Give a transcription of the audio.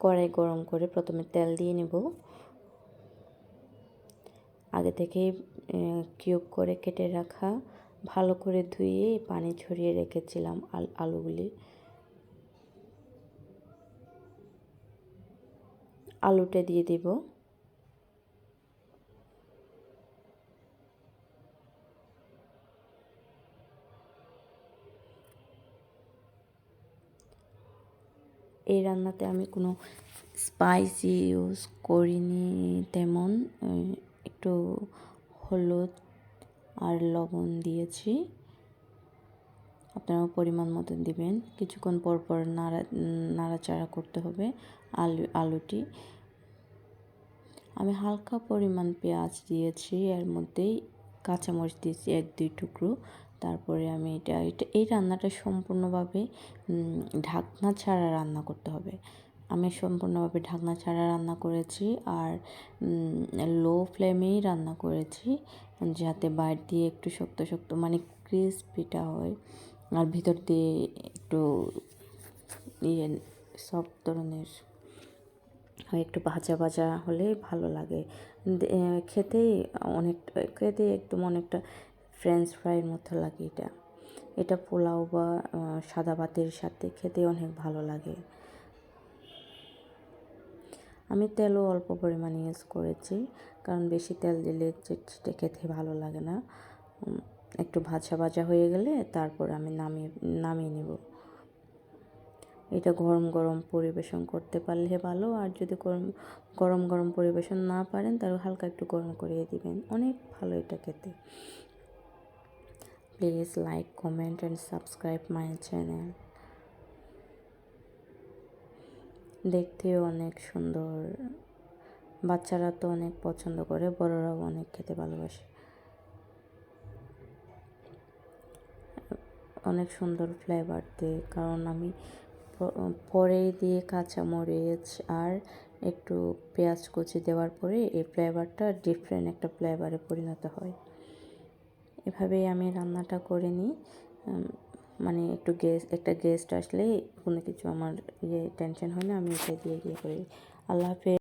কড়াই গরম করে প্রথমে তেল দিয়ে নেব। আগে থেকেই কিউব করে কেটে রাখা, ভালো করে ধুয়ে পানি ছড়িয়ে রেখেছিলাম আলুগুলি। আলুটা দিয়ে দেব। এই রান্নাতে আমি কোনো স্পাইসি ইউজ করিনি তেমন একটু হলুদ আর লবণ দিয়েছি। আপনারা পরিমাণ মতো দিবেন। কিছুক্ষণ পর পর নাড়া, নাড়াচাড়া করতে হবে আলু, আলুটি। আমি হালকা পরিমাণ পেঁয়াজ দিয়েছি, এর মধ্যেই কাঁচামরিচ দিয়েছি, এক দুই টুকরো। তারপরে আমি এটা এটা, এই রান্নাটা সম্পূর্ণভাবে ঢাকনা ছাড়া রান্না করতে হবে। আমি সম্পূর্ণভাবে ঢাকনা ছাড়া রান্না করেছি আর লো ফ্লেমেই রান্না করেছি যাতে বাইর দিয়ে একটু শক্ত শক্ত মানে ক্রিসপিটা হয় আর ভিতর দিয়ে একটু ইয়ে সব ধরনের, হয় একটু ভাজা ভাজা হলে ভালো লাগে। খেতেই অনেক খেতে একদম অনেকটা ফ্রেঞ্চ ফ্রাইয়ের মতো লাগে এটা। এটা পোলাও বা সাদা ভাতের সাথে খেতে অনেক ভালো লাগে। আমি তেলও অল্প পরিমাণে ইউজ করেছি, কারণ বেশি তেল দিলে চিটচিটে খেতে ভালো লাগে না। একটু ভাজা ভাজা হয়ে গেলে তারপর আমি নামিয়ে নামিয়ে নেব। এটা গরম গরম পরিবেশন করতে পারলে ভালো, আর যদি গরম গরম গরম পরিবেশন না পারেন তাহলে হালকা একটু গরম করিয়ে দিবেন। অনেক ভালো এটা খেতে। Please like comment and subscribe my channel দেখতেও অনেক সুন্দর। বাচ্চারা তো অনেক পছন্দ করে, বড়রাও অনেক খেতে ভালোবাসে। অনেক সুন্দর ফ্লেভার দেয়, কারণ আমি পরে দিয়ে কাঁচা মরিচ আর একটু পেঁয়াজ কুচি দেওয়ার পরে এই ফ্লেভারটা ডিফারেন্ট একটা ফ্লেভারে পরিণত হয়। এভাবেই আমি রান্নাটা করে নিই। মানে একটু গেস্ট একটা গেস্ট আসলে কোনো কিছু আমার ইয়ে টেনশন হয় না, আমি এটা দিয়ে গিয়ে করি। আল্লাহ হাফেজ।